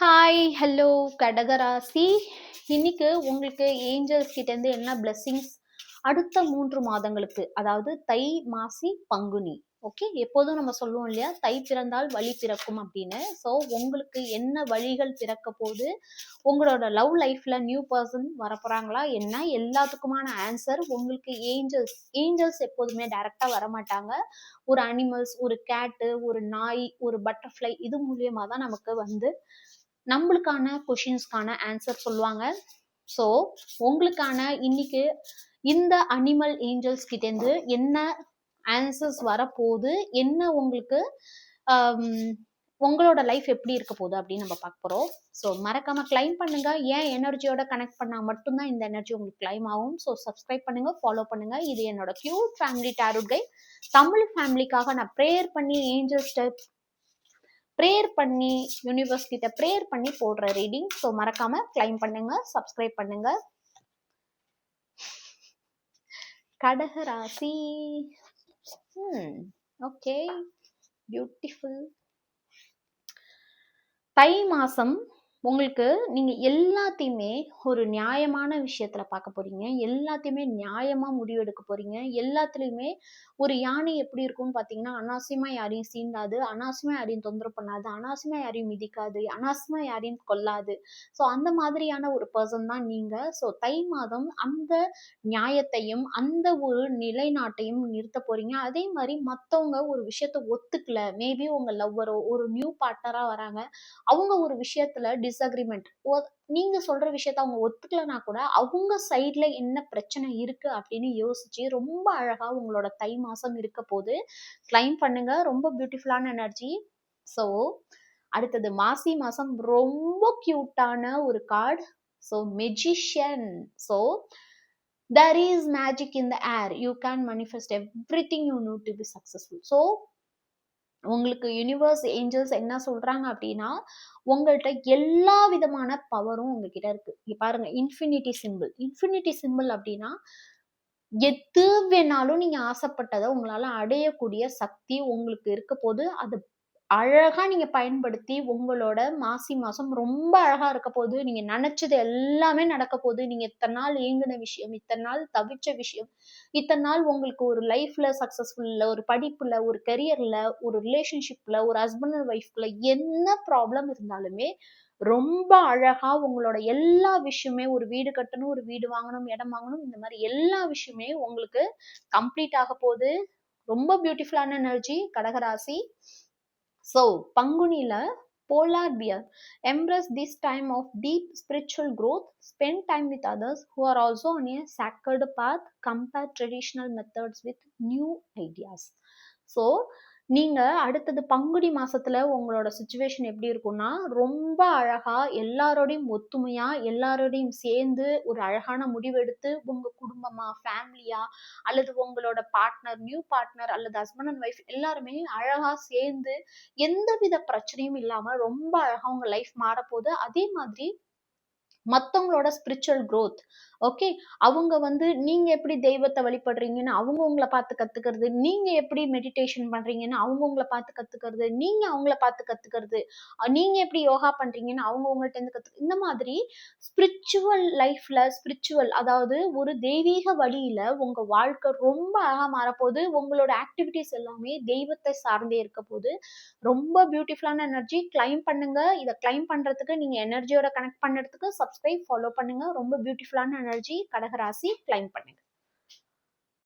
Hi hello கடகராசி. இன்னைக்கு உங்களுக்கு ஏஞ்சல்ஸ் கிட்டேருந்து என்ன பிளெஸ்ஸிங்ஸ் அடுத்த மூன்று மாதங்களுக்கு அதாவது தை மாசி பங்குனி. ஓகே எப்போதும் நம்ம சொல்லுவோம் இல்லையா? தை பிறந்தால் வழி பிறக்கும் அப்படின்னு. ஸோ உங்களுக்கு என்ன வழிகள் பிறக்க போது உங்களோட லவ் லைஃப்ல நியூ பர்சன் வரப்போறாங்களா? என்ன? எல்லாத்துக்குமான ஆன்சர் உங்களுக்கு ஏஞ்சல்ஸ் ஏஞ்சல்ஸ் எப்போதுமே டைரக்டா வரமாட்டாங்க. ஒரு அனிமல்ஸ் ஒரு கேட்டு ஒரு நாய் ஒரு பட்டர்ஃப்ளை இது மூலியமாக தான் நமக்கு வந்து நம்மளுக்கான கொஷின்ஸ்க்கான ஆன்சர் சொல்லுவாங்க. ஸோ உங்களுக்கான இன்னைக்கு இந்த அனிமல் ஏஞ்சல்ஸ் கிட்டேருந்து என்ன ஆன்சர்ஸ் வரப்போகுது? என்ன உங்களுக்கு um, உங்களோட லைஃப் எப்படி இருக்க போகுது அப்படின்னு நம்ம பார்க்க போகிறோம் ஸோ மறக்காம கிளைம் பண்ணுங்க. ஏன் எனர்ஜியோட கனெக்ட் பண்ணால் மட்டும்தான் இந்த எனர்ஜி உங்களுக்கு கிளைம் ஆகும்? ஸோ சப்ஸ்கிரைப் பண்ணுங்க ஃபாலோ பண்ணுங்க. இது என்னோட cute family tarot guy Tamil ஃபேமிலிக்காக நான் ப்ரேயர் பண்ணி ஏஞ்சல்ஸ்ட ப்ரேயர் பண்ணி யூனிவர்ஸ் கிட்ட ப்ரேயர் பண்ணி போடுற ரீடிங் ஸோ மறக்காம கிளைம் பண்ணுங்க சப்ஸ்கிரைப் பண்ணுங்க. கடக ராசி. Hmm, ஓகே பியூட்டிஃபுல் தை மாசம் உங்களுக்கு நீங்கள் எல்லாத்தையுமே ஒரு நியாயமான விஷயத்துல பார்க்க போறீங்க. எல்லாத்தையுமே நியாயமாக முடிவெடுக்க போறீங்க. எல்லாத்துலேயுமே ஒரு யானை எப்படி இருக்கும்னு பார்த்தீங்கன்னா அனாவசியமாக யாரையும் சீண்டாது அனாவசியமாக யாரையும் தொந்தரவு பண்ணாது அனாவசியமாக யாரையும் மிதிக்காது அனாவசியமாக யாரையும் கொல்லாது. ஸோ அந்த மாதிரியான ஒரு பர்சன் தான் நீங்க. ஸோ தை மாதம் அந்த நியாயத்தையும் அந்த ஒரு நிலைநாட்டையும் நிறுத்த போறீங்க. அதே மாதிரி மற்றவங்க ஒரு விஷயத்த ஒத்துக்கல. மேபி உங்கள் லவ்வரோ ஒரு நியூ பார்ட்னராக வராங்க. அவங்க ஒரு விஷயத்தில் டிஸ்அக்ரிமெண்ட் நீங்க சொல்ற விஷயத்த அவங்க ஒத்துக்கலனா கூட அவங்க சைட்ல என்ன பிரச்சனை இருக்கு அப்படின்னு யோசிச்சு ரொம்ப அழகா உங்களோட தை மாசம் இருக்க போது கிளைம் பண்ணுங்க. ரொம்ப பியூட்டிஃபுல்லான எனர்ஜி ஸோ அடுத்தது மாசி மாசம் ரொம்ப கியூட்டான ஒரு card so magician so there is magic in the air you can can everything you knew to be successful so உங்களுக்கு யூனிவர்ஸ் ஏஞ்சல்ஸ் என்ன சொல்றாங்க அப்படின்னா உங்கள்கிட்ட எல்லா விதமான பவரும் உங்ககிட்ட இருக்கு. இங்க பாருங்க இன்ஃபினிட்டி சிம்பிள் இன்ஃபினிட்டி சிம்பிள் அப்படின்னா எது வேணாலும் நீங்க ஆசைப்பட்டதை உங்களால அடையக்கூடிய சக்தி உங்களுக்கு இருக்க போது அது அழகா நீங்க பயன்படுத்தி உங்களோட மாசி மாசம் ரொம்ப அழகா இருக்க போது நீங்க நினைச்சது எல்லாமே நடக்க போகுது நீங்க இத்தனை நாள் ஏங்கின விஷயம் இத்தனை நாள் தவிச்ச விஷயம் இத்தனை நாள் உங்களுக்கு ஒரு லைஃப்ல சக்சஸ்ஃபுல்ல ஒரு படிப்புல ஒரு கெரியர்ல ஒரு ரிலேஷன்ஷிப்ல ஒரு ஹஸ்பண்ட் அண்ட் ஒய்ஃப்ல என்ன ப்ராப்ளம் இருந்தாலுமே ரொம்ப அழகா உங்களோட எல்லா விஷயமே ஒரு வீடு கட்டணும் ஒரு வீடு வாங்கணும் இடம் வாங்கணும் இந்த மாதிரி எல்லா விஷயமே உங்களுக்கு கம்ப்ளீட் ஆக போகுது ரொம்ப பியூட்டிஃபுல்லான எனர்ஜி கடகராசி. So, Pangunila, polar bear, embrace this time of deep spiritual growth, spend time with others who are also on a sacred path, compare traditional methods with new ideas. So, நீங்க அடுத்தது பங்குனி மாசத்துல உங்களோட situation எப்படி இருக்கும்னா ரொம்ப அழகா எல்லாரோடையும் ஒத்துமையா எல்லாரோடையும் சேர்ந்து ஒரு அழகான முடிவெடுத்து உங்க குடும்பமா ஃபேமிலியா அல்லது உங்களோட பார்ட்னர் நியூ பார்ட்னர் அல்லது ஹஸ்பண்ட் அண்ட் ஒய்ஃப் எல்லாருமே அழகா சேர்ந்து எந்தவித பிரச்சனையும் இல்லாம ரொம்ப அழகா உங்க லைஃப் மாறப்போகுது. அதே மாதிரி மற்றவங்களோட ஸ்பிரிச்சுவல் க்ரோத் ஓகே அவங்க வந்து நீங்க எப்படி தெய்வத்தை வழிபடுறீங்கன்னு அவங்க உங்களை பார்த்து கத்துக்கிறது நீங்க எப்படி மெடிடேஷன் பண்றீங்கன்னு அவங்க உங்களை பார்த்து கத்துக்கிறது நீங்க அவங்கள பார்த்து கத்துக்கிறது நீங்கள் நீங்க எப்படி யோகா பண்றீங்கன்னு அவங்க உங்கள்ட்ட இருந்து கத்து இந்த மாதிரி ஸ்பிரிச்சுவல் லைஃப்ல ஸ்பிரிச்சுவல் அதாவது ஒரு தெய்வீக வழியில உங்க வாழ்க்கை ரொம்ப அழகா மாறப்போகுது. உங்களோட ஆக்டிவிட்டிஸ் எல்லாமே தெய்வத்தை சார்ந்தே இருக்க போது ரொம்ப பியூட்டிஃபுல்லான எனர்ஜி கிளைம் பண்ணுங்க. இதை கிளைம் பண்றதுக்கு நீங்க எனர்ஜியோட கனெக்ட் பண்ணுறதுக்கு சப்ஸ்கிரைப் ஃபாலோ பண்ணுங்க. ரொம்ப பியூட்டிஃபுல்லான எனர்ஜி கடகராசி கிளைம் பண்ணுங்க.